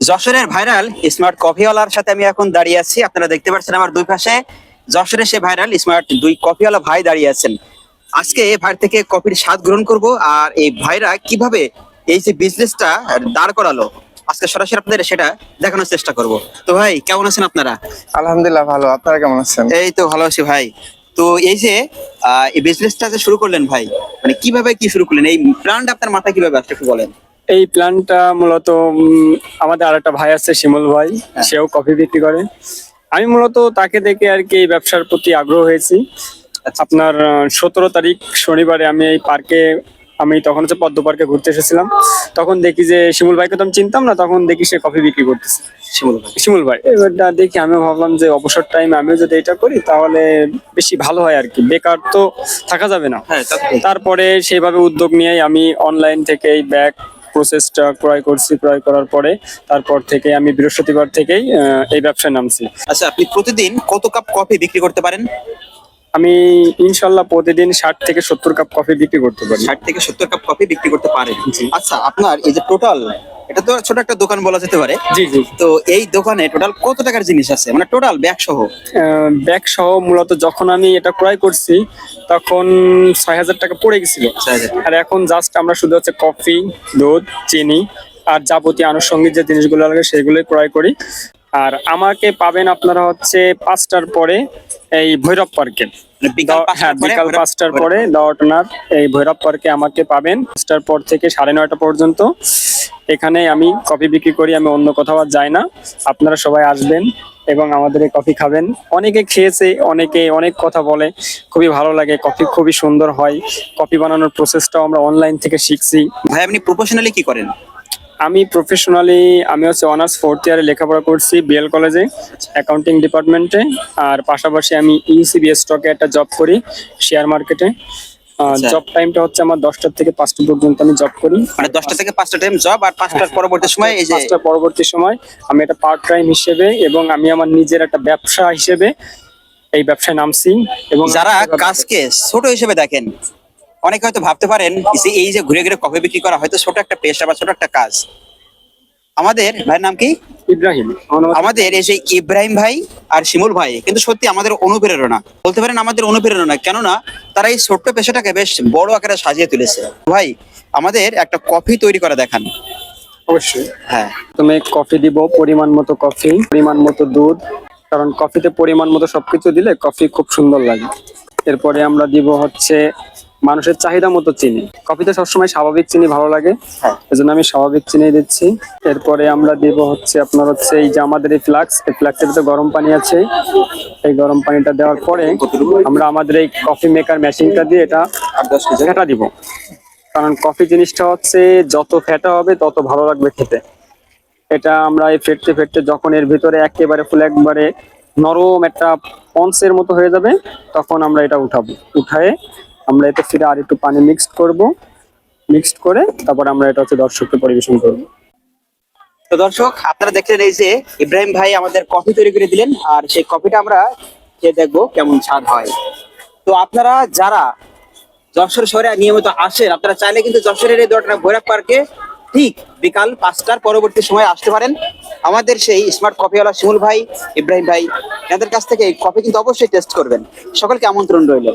যশোরের viral smart কফিওয়ালার সাথে আমি এখন দাঁড়িয়ে আছি। আপনারা দেখতে পাচ্ছেন আমার দুই পাশে। যশোরের সে ভাইরাল স্মার্ট দুই কফিওয়ালা ভাই দাঁড়িয়ে আছেন। আজকে এই ভাই থেকে কফির স্বাদ গ্রহণ করব আর এই ভাইরা কীভাবে এই যে বিজনেসটা দাঁড় করালো আজকে সরাসরি আপনাদের সেটা দেখানোর চেষ্টা করব। তো ভাই কেমন আছেন আপনারা? আলহামদুলিল্লাহ ভালো। আপনারা কেমন আছেন? এই তো ভালো আছি ভাই। তো এই যে আহ, এই বিজনেসটা যে শুরু করলেন ভাই মানে কীভাবে কি শুরু করলেন? এই ব্র্যান্ড আপনার মাথায় কীভাবে আসলে একটু বলেন। এই প্ল্যানটা মূলত আমাদের আরেকটা ভাই আছে শিমুল ভাই। হ্যাঁ। সেও কফি বিক্রি করে। আমি মূলত তাকে দেখে আর কি এই ব্যবসার প্রতি আগ্রহ হয়েছি। আচ্ছা। আপনার সতেরো তারিখ শনিবারে আমি এই পার্কে আমি তখন হচ্ছে পদ্ম পার্কে ঘুরতে এসেছিলাম। তখন দেখি যে শিমুল ভাইকে তো আমি চিনতাম না তখন দেখি সে কফি বিক্রি করতেছে। শিমুল ভাই। শিমুল ভাই। এবারটা দেখি আমিও ভাবলাম যে অবসর টাইমে আমিও যদি এটা করি তাহলে বেশি ভালো হয় আর কি। বেকার তো থাকা যাবে না। হ্যাঁ। তারপরে সেইভাবে উদ্যোগ নিয়ে আমি অনলাইন থেকে এই ব্যাগ প্রসেসটা ক্রয় করছি ক্রয় করার পরে তারপর থেকে আমি বৃহস্পতিবার থেকেই এই ব্যবসায় নামছি। আচ্ছা আপনি প্রতিদিন কত কাপ কফি বিক্রি করতে পারেন? আমি ইনশাল্লাহ প্রতিদিন ষাট থেকে সত্তর কাপ কফি বিক্রি করতে পারি। ষাট থেকে সত্তর কাপ কফি বিক্রি করতে পারেন। আচ্ছা আপনার এই যে টোটাল এটা তো ছোট একটা দোকান বলা যেতে পারে। জি জি। তো এই দোকানে টোটাল কত টাকার জিনিস আছে? মানে টোটাল ব্যাগ সহ? ব্যাগ সহ মূলত যখন আমি এটা ক্রয় করছি তখন ছয় হাজার টাকা পড়ে গেছিল। আর এখন জাস্ট আমরা শুধু হচ্ছে কফি দুধ চিনি আর যাবতীয় আনুষঙ্গিক যে জিনিসগুলো লাগে সেগুলোই ক্রয় করি। আর আমাকে পাবেন আপনারা হচ্ছে পাঁচটার পরে এই ভৈরব পার্কে। মানে বিকাল হ্যাঁ বিকাল পাঁচটার পরে দাওয়াটনার এই ভৈরব পার্কে আমাকে পাবেন। পাঁচটার পর থেকে সাড়ে নয়টা পর্যন্ত। এখানে আমি কফি বিক্রি করি আমি অন্য কোথাও আর যাই না। আপনারা সবাই আসবেন এবং আমাদের এই কফি খাবেন। অনেকে খেয়েছে অনেকে অনেক কথা বলে। খুবই ভালো লাগে কফি খুবই সুন্দর হয়। কফি বানানোর প্রসেসটাও আমরা অনলাইন থেকে শিখছি। ভাই আপনি প্রফেশনালি কি করেন? আমি প্রফেশনালি আমি হচ্ছে অনার্স ফোর্থ ইয়ারে লেখাপড়া করছি বিএল কলেজে অ্যাকাউন্টিং ডিপার্টমেন্টে আর পাশাপাশি আমি E ইসিবি স্টকে একটা জব করি শেয়ার মার্কেটে। জব টাইমটা হচ্ছে আমার দশটা থেকে পাঁচটা পর্যন্ত আমি জব করি। মানে দশটা থেকে পাঁচটা টাইম জব আর পাঁচটার পরবর্তী সময় এই যে পাঁচটার পরবর্তী সময় আমি এটা পার্ট টাইম হিসেবে এবং আমি আমার নিজের একটা ব্যবসা হিসেবে এই ব্যবসায় নামছি এবং যারা কাজকে ছোট হিসেবে দেখেন অনেকে হয়তো ভাবতে পারেন যে এই যে ঘুরে ঘুরে কফি বিক্রি করা হয়তো ছোট একটা পেশা বা ছোট একটা কাজ। আমাদের ভাইয়ের নাম কি? ইব্রাহিম। আমাদের এই যে ইব্রাহিম ভাই আর শিমুল ভাই কিন্তু সত্যি আমাদের অনুপ্রেরণা। বলতে পারেন আমাদের অনুপ্রেরণা কেননা তারা এই ছোট্ট পেশাটাকে বেশ বড় আকারে সাজিয়ে তুলেছে। ভাই আমাদের একটা কফি তৈরি করে দেখান। অবশ্যই। হ্যাঁ। তুমি কফি দিব পরিমাণ মতো কফি পরিমাণ মতো দুধ কারণ কফিতে পরিমাণ মতো সবকিছু দিলে কফি খুব সুন্দর লাগে। এরপরে আমরা দিব হচ্ছে মানুষের চাহিদা মতো চিনি। কফিতে সবসময় স্বাভাবিক চিনি ভালো লাগে। হ্যাঁ। এজন্য আমি স্বাভাবিক চিনি দিচ্ছি। এরপরে আমরা দিব হচ্ছে আপনার হচ্ছে এই যে আমাদের এই ফ্লাক্স এই ফ্লাক্সের ভিতরে গরম পানি আছে। এই গরম পানিটা দেওয়ার পরে আমরা আমাদের এই কফি মেকার মেশিনটা দিয়ে এটা ফেটা দিব। কারণ কফি জিনিসটা হচ্ছে যত ফেটা হবে তত ভালো লাগবে খেতে। এটা আমরা এই ফেটতে ফেটতে যখন এর ভিতরে একেবারে ফুল একবারে নরম একটা পন্সের মতো হয়ে যাবে তখন আমরা এটা উঠাবো। উঠায়ে আমরা এতে ফিরে আর একটু পানি মিক্সড করব। মিক্সড করে তারপর আমরা এটা হচ্ছে দর্শককে পরিবেশন করব। তো দর্শক, আপনারা দেখলেন এই যে ইব্রাহিম ভাই আমাদের কফি তৈরি করে দিলেন, আর সেই কফিটা আমরা খেয়ে দেখব কেমন স্বাদ হয়। তো আপনারা যারা যশোর শহরে নিয়মিত আসেন, আপনারা চাইলে কিন্তু যশোরের এই দোয়াটা ভৈরব পার্কে ঠিক বিকাল পাঁচটার পরবর্তী সময় আসতে পারেন। আমাদের সেই স্মার্ট কফিওয়ালা শিমুল ভাই, ইব্রাহিম ভাই এনাদের কাছ থেকে কফি কিন্তু অবশ্যই টেস্ট করবেন। সকলকে আমন্ত্রণ রইল।